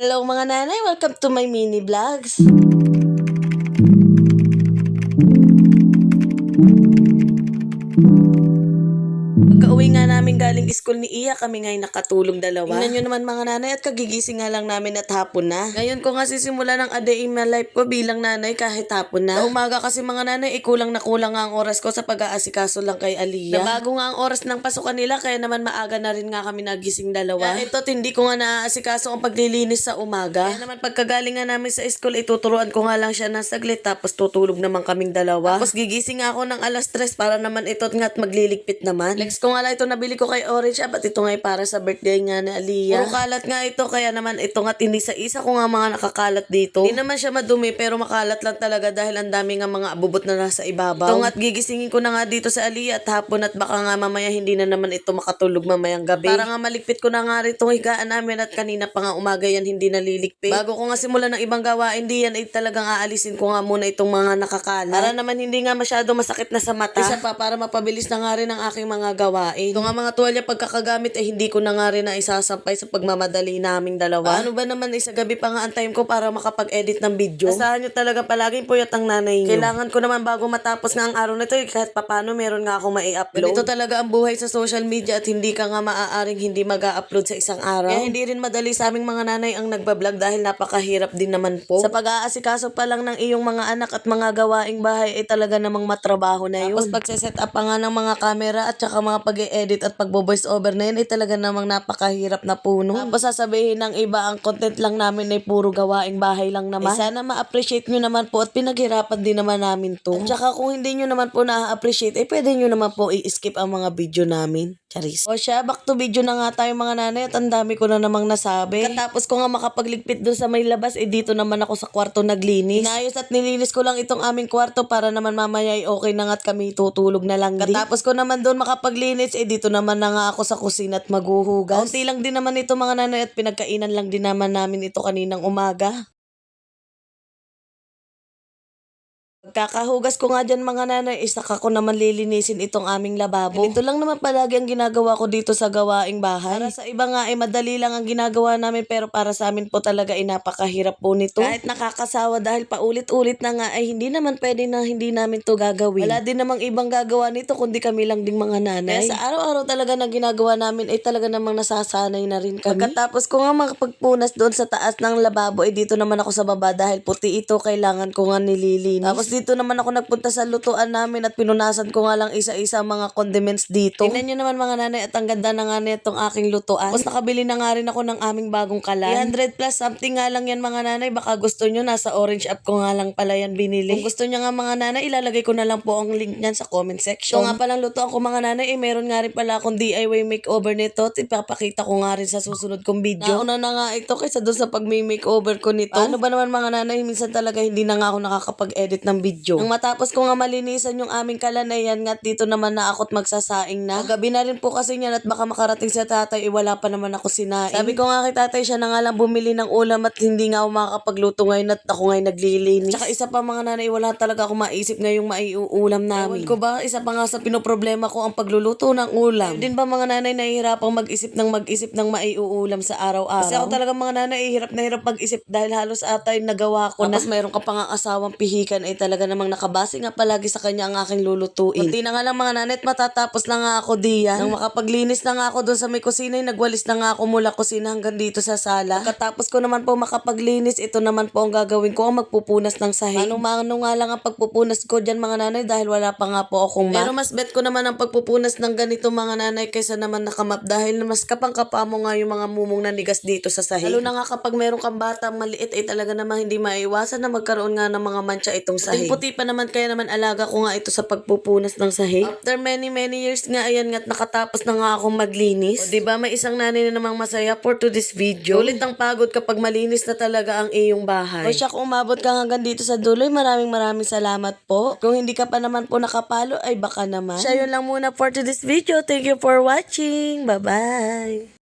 Hello mga nanay, welcome to my mini vlogs. Pagka-uwi nga namin galing school ni Iya, kami ngay nakatulong dalawa. Tingnan nyo naman mga nanay at kagigising nga lang namin at hapon na. Ngayon ko nga sisimula ng a day in my life ko bilang nanay kahit hapon na. Sa umaga kasi mga nanay, eh, kulang na kulang nga ang oras ko sa pag-aasikaso lang kay Aliyah. Nabago nga ang oras ng pasukan nila kaya naman maaga na rin nga kami nagising dalawa. Kaya ito't hindi ko nga naaasikaso ang paglilinis sa umaga. Kaya naman pagkagaling nga namin sa school, ituturuan ko nga lang siya ng saglit tapos tutulog naman kaming dalawa. Tapos gigising ako ng alas 3 para naman ito't nga't magliligpit naman. Lex ko nga lang ito nabili ko kay Orange App at ito nga para sa birthday nga ni Aliyah. Puro kalat nga ito kaya naman ito nga't inisa-isa ko nga mga nakakalat dito. Hindi naman siya madumi pero makalat lang talaga dahil ang dami nga mga abubot na nasa ibabaw. Ito nga't gigisingin ko na nga dito sa Aliyah at hapon at baka nga mamaya hindi na naman ito makatulog mamayang gabi. Para nga maligpit ko na nga rin itong higaan namin at kanina pa nga umaga yan hindi naliligpit. Bago ko nga simulan ng ibang gawain di yan ay talagang aalisin ko nga muna itong mga nakakalat. Para naman hindi nga masyado masakit na sa mata. Isa pa para mapabilis na nga rin ang aking mga gawain. Ito nga mga tuwalya pagkakagamit ay hindi ko na nga rin na isasampay sa pagmamadali naming dalawa. Ano ba naman isa gabi pa nga ang time ko para makapag-edit ng video. Asahan nyo talaga palaging puyat ang nanay nyo. Kailangan ko naman bago matapos nga ang araw na ito eh, kahit papano meron nga ako mai-upload. Ganito talaga ang buhay sa social media at hindi ka nga maaaring hindi mag-upload sa isang araw. Kaya hindi rin madali sa aming mga nanay ang nagbablog dahil napakahirap din naman po. Sa pag-aasikaso pa lang ng iyong mga anak at mga gawaing bahay ay talaga namang matrabaho na yun. Tapos pagsiset up pa nga ng mga camera at saka mga pag-edit at pagbo-voice over na yun ay talaga namang napakahirap na puno. Tapos sasabihin ng iba ang content lang namin ay puro gawaing bahay lang naman. Eh, sana ma-appreciate nyo naman po at pinaghirapan din naman namin to. At saka kung hindi nyo naman po na-appreciate, eh pwede nyo naman po i-skip ang mga video namin. Charis. O siya, back to video na nga tayo mga nanay at ang dami ko na namang nasabi. Katapos ko nga makapagligpit dun sa may labas, eh dito naman ako sa kwarto naglinis. Inayos at nilinis ko lang itong aming kwarto para naman mamaya ay okay na nga't kami tutulog na lang din. Katapos ko naman doon makapaglinis, eh dito naman na nga ako sa kusina at maghuhugas. Kaunti lang din naman ito mga nanay at pinagkainan lang din naman namin ito kaninang umaga. Pagkakahugas ko nga dyan mga nanay, isaka ko naman lilinisin itong aming lababo. Ito lang naman palagi ang ginagawa ko dito sa gawaing bahay. Para sa iba nga ay madali lang ang ginagawa namin pero para sa amin po talaga ay napakahirap po nito. Kahit nakakasawa dahil paulit-ulit na nga ay hindi naman pwede na hindi namin to gagawin. Wala din namang ibang gagawa nito kundi kami lang ding mga nanay. Kaya sa araw-araw talaga na ginagawa namin ay talaga namang nasasanay na rin kami. Pagkatapos ko nga makapagpunas doon sa taas ng lababo ay dito naman ako sa baba dahil puti ito kailangan ko nga nililinis. Tapos dito naman ako nagpunta sa lutuan namin at pinunasan ko nga lang isa-isa mga condiments dito. Tingnan nyo naman mga nanay at ang ganda na nga nitong aking lutuan. Tapos nakabili na nga rin ako ng aming bagong kalan. 300 plus something nga lang yan mga nanay. Baka gusto nyo nasa orange app ko nga lang pala yan binili. Kung gusto nyo nga mga nanay, ilalagay ko na lang po ang link niyan sa comment section. Ito nga palang lutuan ko mga nanay, eh meron nga rin pala akong DIY makeover nito. At ipapakita ko nga rin sa susunod kong video. Nauna na nga ito kaysa doon sa pag-makeover ko nito. Ano ba naman mga nanay, minsan talaga hindi na nga ako nakakapag-edit ng video. Nang matapos ko nga malinisan yung aming kalanayan nga dito naman na ako't magsasaing na. Gabi na rin po kasi niyan at baka makarating sa tatay, eh, wala pa naman ako sinaing. Sabi ko nga kay tatay siya na nga lang bumili ng ulam at hindi nga ako makakapagluto ngayon at ako ngayon naglilinis. Tsaka isa pa mga nanay, wala talaga ako maisip ngayong maiuulam namin. Ewan ko ba, isa pa nga sa pinoproblema ko ang pagluluto ng ulam. Din ba mga nanay nahihirapang mag-isip ng mag-isip ng maiuulam sa araw-araw? Kasi ako talaga mga nanay, hirap na hirap mag-isip dahil halos atay nagawa ko na. Tapos mayroon ka pa nga asawang pihikan ay talaga namang nakabase nga palagi sa kanya ang aking lulutuin. Kunti na nga lang mga nanay at matatapos na nga ako diyan. Nang makapaglinis na nga ako doon sa may kusina, ay nagwalis na nga ako mula kusina hanggang dito sa sala. Pagkatapos ko naman po makapaglinis, ito naman po ang gagawin ko, ang magpupunas ng sahig. Anong mano nga lang ang pagpupunas ko dyan mga nanay dahil wala pa nga po akong mat. Pero mas bet ko naman ang pagpupunas ng ganito mga nanay kaysa naman nakamap dahil mas kapang-kapa mo nga yung mga mumong nanigas dito sa sahig. Lalo na nga kapag meron kang bata maliit ay talaga namang hindi maiwasan na magkaroon nga ng mga mancha itong sahig. Yung puti pa naman kaya naman alaga ko nga ito sa pagpupunas ng sahig. After many many years nga ayan nga at nakatapos na nga akong maglinis. O di ba may isang nanay na namang masaya for to this video. Ulit ang pagod kapag malinis na talaga ang iyong bahay. O siya kung umabot ka hanggang dito sa dulo, maraming maraming salamat po. Kung hindi ka pa naman po nakapalo ay baka naman. Siya yun lang muna for to this video. Thank you for watching. Bye-bye.